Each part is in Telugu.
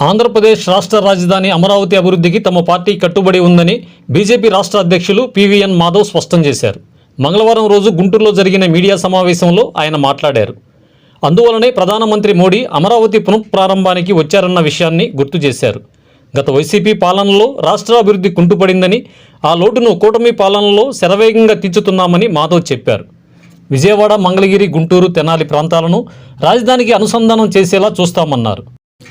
ఆంధ్రప్రదేశ్ రాష్ట్ర రాజధాని అమరావతి అభివృద్ధికి తమ పార్టీ కట్టుబడి ఉందని బీజేపీ రాష్ట్ర అధ్యక్షులు పివిఎన్ మాధవ్ స్పష్టం చేశారు. మంగళవారం రోజు గుంటూరులో జరిగిన మీడియా సమావేశంలో ఆయన మాట్లాడారు. అందువలనే ప్రధానమంత్రి మోడీ అమరావతి పునఃప్రారంభానికి వచ్చారన్న విషయాన్ని గుర్తు చేశారు. గత వైసీపీ పాలనలో రాష్ట్ర అభివృద్ధి కుంటుపడిందని ఆ లోటును కూటమి పాలనలో శరవేగంగా తీర్చుతున్నామని మాధవ్ చెప్పారు. విజయవాడ మంగళగిరి గుంటూరు తెనాలి ప్రాంతాలను రాజధానికి అనుసంధానం చేసేలా చూస్తామన్నారు.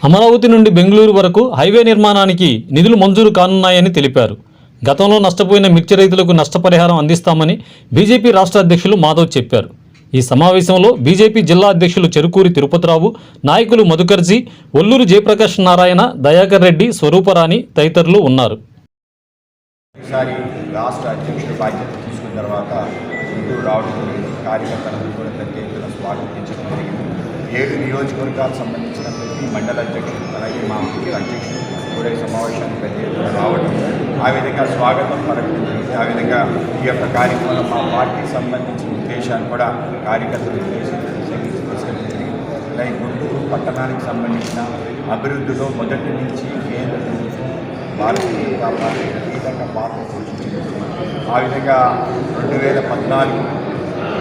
అమరావతి నుండి బెంగళూరు వరకు హైవే నిర్మాణానికి నిధులు మంజూరు కానున్నాయని తెలిపారు. గతంలో నష్టపోయిన మిర్చి రైతులకు నష్టపరిహారం అందిస్తామని బీజేపీ రాష్ట్ర అధ్యక్షులు మాధవ్ చెప్పారు. ఈ సమావేశంలో బీజేపీ జిల్లా అధ్యక్షులు చెరుకూరి తిరుపతిరావు నాయకులు మధుకర్జీ ఒల్లూరు జయప్రకాష్ నారాయణ దయాకర్ రెడ్డి స్వరూపరాణి తదితరులు ఉన్నారు. ఈసారి రాష్ట్ర అధ్యక్షుడు బాధ్యత తీసుకున్న తర్వాత రావడం కూడా పెద్ద ఎత్తున స్వాగతించడం జరిగింది. ఏడు నియోజకవర్గాలకు సంబంధించిన ప్రతి మండల అధ్యక్షులు అలాగే మా ముఖ్య అధ్యక్షుడు కూడా సమావేశానికి పెద్ద రావడం ఆ విధంగా స్వాగతం పలకడం జరిగింది. ఆ విధంగా ఈ యొక్క కార్యక్రమం మా పార్టీకి సంబంధించిన ఉద్దేశాన్ని కూడా కార్యకర్తలు ఉద్దేశించి జరిగింది అలాగే గుంటూరు పట్టణానికి సంబంధించిన అభివృద్ధిలో మొదటి నుంచి కేంద్ర భారతీయ జనతా పార్టీ కీలక పాత్ర పోషించింది. ఆ విధంగా రెండు వేల పద్నాలుగు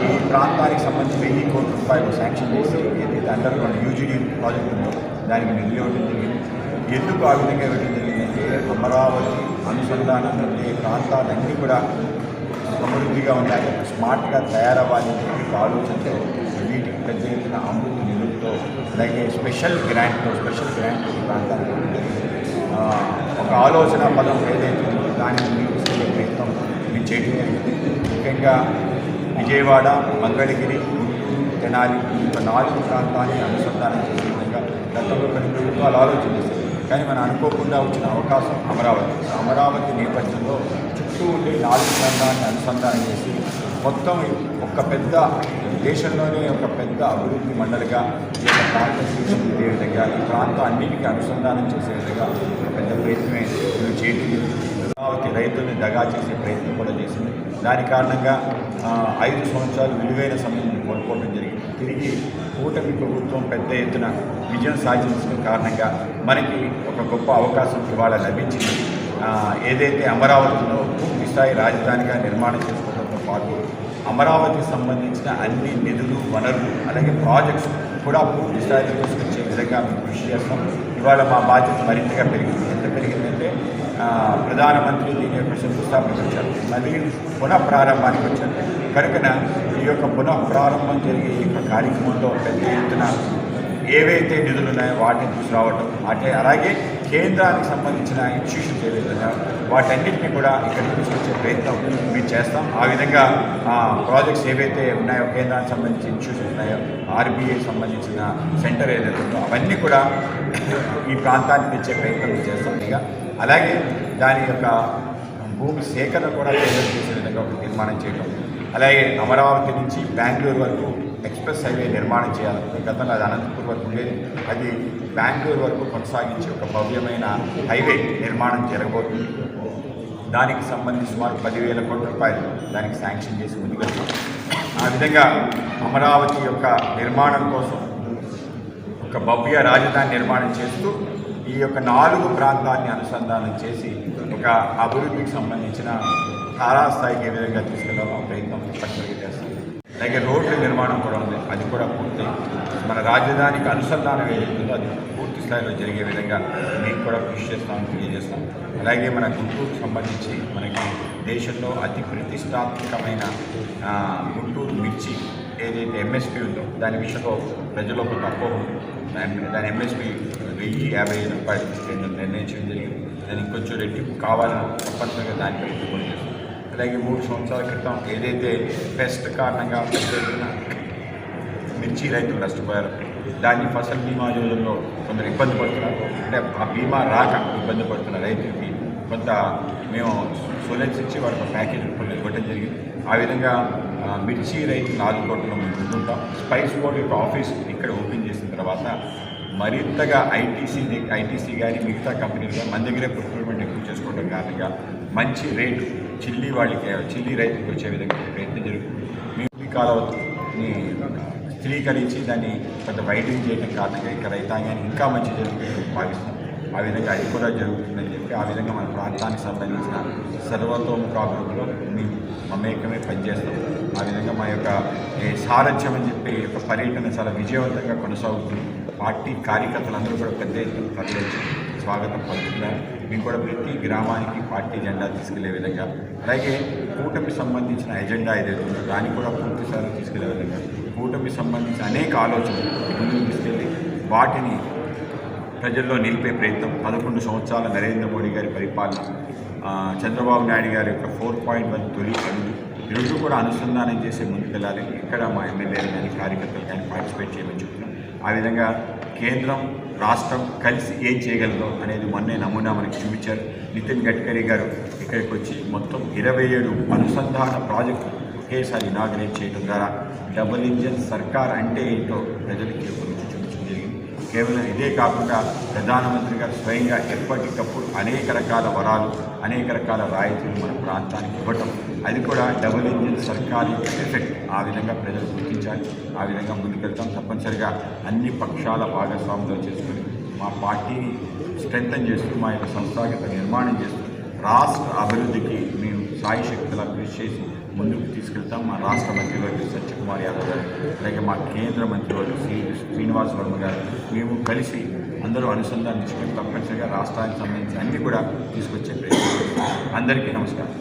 ఈ ప్రాంతానికి సంబంధించి వెయ్యి కోట్ల రూపాయలు శాంక్షన్ చేసి ఏదైతే అండర్ గ్రౌండ్ యూజీడీ ప్రాజెక్ట్ ఉందో దానికి నిధులు ఇవ్వడం జరిగింది. ఎందుకు ఆ విధంగా ఇవ్వడం జరిగిందంటే అమరావతి అనుసంధానం ఉండే ప్రాంతాలన్నీ కూడా సమృద్ధిగా ఉండాలి స్మార్ట్గా తయారవ్వాలి అని చెప్పి ఆలోచనతో వీటికి పెద్ద ఎత్తున అమృత నిధులతో అలాగే స్పెషల్ గ్రాంట్తో స్పెషల్ గ్రాంట్ ఈ ప్రాంతానికి ఒక ఆలోచన పదం ఏదైతే ఉందో మీరు ప్రయత్నం మీరు చేయడం జరిగింది ముఖ్యంగా విజయవాడ మంగళగిరి తెనాలి ఒక నాలుగు ప్రాంతాన్ని అనుసంధానం చేసే విధంగా గతంలో కొన్ని ప్రభుత్వాలు ఆలోచన కానీ మనం అనుకోకుండా వచ్చిన అవకాశం అమరావతి. అమరావతి నేపథ్యంలో చుట్టూ ఉండే నాలుగు ప్రాంతాన్ని అనుసంధానం చేసి మొత్తం ఒక పెద్ద దేశంలోనే ఒక పెద్ద అభివృద్ధి మండలిగా ఈ యొక్క ప్రాంతం తీర్చిదిద్దే విధంగా ఈ ప్రాంతం అన్నిటికీ అనుసంధానం చేసే విధంగా ఒక పెద్ద ప్రయత్నమే మేము రైతుల్ని దగా చేసే ప్రయత్నం కూడా చేసింది. దాని కారణంగా ఐదు సంవత్సరాలు విలువైన సమయం కోల్పోవడం జరిగింది. తిరిగి కూటమి ప్రభుత్వం పెద్ద ఎత్తున విజయం సాధించిన కారణంగా మనకి ఒక గొప్ప అవకాశం ఇవాళ లభించింది. ఏదైతే అమరావతిలో పూర్తి స్థాయి రాజధానిగా నిర్మాణం చేసుకోవడంతో పాటు అమరావతికి సంబంధించిన అన్ని నిధులు వనరులు అలాగే ప్రాజెక్ట్స్ కూడా పూర్తి స్థాయిలో తీసుకొచ్చే విధంగా మేము కృషి చేస్తాం. ఇవాళ మా బాధ్యత మరింతగా పెరిగింది. ఎంత పెరిగిందంటే ప్రధానమంత్రి దీని యొక్క శంకుస్థాపనకు వచ్చారు. మళ్ళీ పునః ప్రారంభానికి వచ్చారు. కనుకన ఈ యొక్క పునః ప్రారంభం జరిగే ఈ యొక్క కార్యక్రమంలో పెద్ద ఎత్తున ఏవైతే నిధులు ఉన్నాయో వాటిని తీసుకురావటం అంటే అలాగే కేంద్రానికి సంబంధించిన ఇన్స్టిట్యూషన్స్ ఏవైతే ఉన్నాయో వాటన్నిటిని కూడా ఇక్కడ తీసుకొచ్చే ప్రయత్నం మేము చేస్తాం. ఆ విధంగా ఆ ప్రాజెక్ట్స్ ఏవైతే ఉన్నాయో కేంద్రానికి సంబంధించిన ఇన్స్టిట్యూషన్స్ ఉన్నాయో ఆర్బీఐ సంబంధించిన సెంటర్ ఏదైతే ఉందో అవన్నీ కూడా ఈ ప్రాంతానికి తెచ్చే ప్రయత్నం చేస్తాం ఇక. అలాగే దాని యొక్క భూమి సేకరణ కూడా కేంద్రం చేసే విధంగా ఒక నిర్మాణం చేయడం అలాగే అమరావతి నుంచి బెంగళూరు వరకు ఎక్స్ప్రెస్ హైవే నిర్మాణం చేయాలి గతంలో అది అనంతపూర్ వరకు ఉండేది. అది బెంగళూరు వరకు కొనసాగించి ఒక భవ్యమైన హైవే నిర్మాణం జరగబోతుంది. దానికి సంబంధించి సుమారు పదివేల కోట్ల రూపాయలు దానికి శాంక్షన్ చేసి ముందుకెళ్తాం. ఆ విధంగా అమరావతి యొక్క నిర్మాణం కోసం ఒక భవ్య రాజధాని నిర్మాణం చేస్తూ ఈ యొక్క నాలుగు ప్రాంతాన్ని అనుసంధానం చేసి ఒక అభివృద్ధికి సంబంధించిన తారాస్థాయికి ఏ విధంగా తీసుకెళ్ళాలో ప్రయత్నం తప్పనిసరిగా చేస్తాం. అలాగే రోడ్ల నిర్మాణం కూడా ఉంది. అది కూడా పూర్తి. మన రాజధానికి అనుసంధానం ఏదైతుందో అది పూర్తి స్థాయిలో జరిగే విధంగా మీకు కూడా కృషి చేస్తామని తెలియజేస్తాం అలాగే మన గుంటూరుకు సంబంధించి మనకి దేశంలో అతి ప్రతిష్టాత్మకమైన గుంటూరు మిర్చి ఏదైతే ఎంఎస్పి ఉందో దాని విషయంలో ప్రజలకు తక్కువ ఉంది. దాని దాని ఎంఎస్పి వెయ్యి యాభై ఐదు రూపాయలు కేంద్రం నిర్ణయించడం జరిగింది. దానికి కొంచెం రెట్టింపు కావాలని తప్పనిసరిగా దానిపై పెట్టుబడి చేస్తాం. అలాగే మూడు సంవత్సరాల క్రితం ఏదైతే పెస్ట్ కారణంగా పెద్ద మిర్చి రైతులు నష్టపోయారు దాన్ని ఫసల్ బీమా యోజనలో కొందరు ఇబ్బంది పడుతున్నారు. అంటే ఆ బీమా రాక ఇబ్బంది పడుతున్న రైతులకి కొంత మేము సోలెన్స్ ఇచ్చి వాళ్ళకి ప్యాకేజ్ రూపంలో ఇవ్వడం జరిగింది. ఆ విధంగా మిర్చి మిర్చి రైతులు ఆదుకోవడంలో మేము ముందుంటాం. స్పైస్ బోర్డ్ యొక్క ఆఫీస్ ఇక్కడ ఓపెన్ చేసిన తర్వాత మరింతగా ఐటీసీ ఐటీసీ కానీ మిగతా కంపెనీలు కానీ మన దగ్గరే ప్రొక్యూర్మెంట్ ఎక్కువ చేసుకోవడం కారణంగా మంచి రేటు చిల్లీ వాళ్ళకి చిల్లీ రైతులకు వచ్చే విధంగా ప్రయత్నం జరుగుతుంది. మీ కాలవని స్థిరీకరించి దాన్ని కొంత వైడింగ్ చేయడం కారణంగా ఇంకా రైతాంగానికి ఇంకా మంచి జరుగుతుంది భావిస్తాం ఆ విధంగా అది కూడా జరుగుతుందని చెప్పి ఆ విధంగా మన ప్రాంతానికి సంబంధించిన సర్వతోముఖాభివృద్ధిలో మేము మమేకమే పనిచేస్తాం. ఆ విధంగా మా యొక్క సారథ్యం అని చెప్పి యొక్క పర్యటన చాలా విజయవంతంగా కొనసాగుతుంది. పార్టీ కార్యకర్తలందరూ కూడా పెద్ద ఎత్తున తరలించి స్వాగతం పలుకుతున్నారు మీ కూడా ప్రతి గ్రామానికి పార్టీ జెండా తీసుకెళ్ళే విధంగా. అలాగే కూటమి సంబంధించిన ఎజెండా ఏదైతే ఉందో దాన్ని కూడా పూర్తి తీసుకెళ్ళే విధంగా. కూటమి సంబంధించిన అనేక ఆలోచనలు ముందుకు తీసుకెళ్ళి వాటిని ప్రజల్లో నిలిపే ప్రయత్నం. పదకొండు సంవత్సరాల నరేంద్ర మోడీ గారి పరిపాలన చంద్రబాబు నాయుడు గారి యొక్క ఫోర్ పాయింట్ వన్ తొలి అడుగు రెండు కూడా అనుసంధానం చేసి ముందుకెళ్ళాలి. ఇక్కడ మా ఎమ్మెల్యేలు కానీ కార్యకర్తలు కానీ పార్టిసిపేట్ చేయమని చెప్తున్నాం. ఆ విధంగా కేంద్రం రాష్ట్రం కలిసి ఏం చేయగలదో అనేది మొన్నే నమూనా మనకి చూపించారు. నితిన్ గడ్కరీ గారు ఇక్కడికి వచ్చి మొత్తం ఇరవై ఏడు అనుసంధాన ప్రాజెక్టులు ఒకేసారి ఇనాగ్రేట్ చేయడం ద్వారా డబుల్ ఇంజన్ సర్కార్ అంటే ఏంటో ప్రజలకి ఒక రుచి చూపించడం జరిగింది కేవలం ఇదే కాకుండా ప్రధానమంత్రి గారు స్వయంగా ఎప్పటికప్పుడు అనేక రకాల వరాలు అనేక రకాల రాయితీలు మన ప్రాంతానికి ఇవ్వటం. అది కూడా డబుల్ ఇంజిన్ సర్కారీ ఎఫెక్ట్. ఆ విధంగా ప్రజలు గుర్తించాలి. ఆ విధంగా ముందుకెళ్తాం. తప్పనిసరిగా అన్ని పక్షాల భాగస్వాములు చేసుకుని మా పార్టీని స్ట్రెంగ్తన్ చేస్తూ మా యొక్క సంస్థాగత నిర్మాణం చేస్తూ రాష్ట్ర అభివృద్ధికి మేము సాయి శక్తిలా కృషి చేసి ముందుకు తీసుకెళ్తాం. మా రాష్ట్ర మంత్రివర్గ సత్యకుమార్ యాదవ్ గారు అలాగే మా కేంద్ర మంత్రివర్గ శ్రీ శ్రీనివాస్ వర్మ గారు మేము కలిసి అందరూ అనుసంధానించుకుని తప్పనిసరిగా రాష్ట్రానికి సంబంధించి అన్ని కూడా తీసుకొచ్చే ప్రయత్నం అందరికీ నమస్కారం.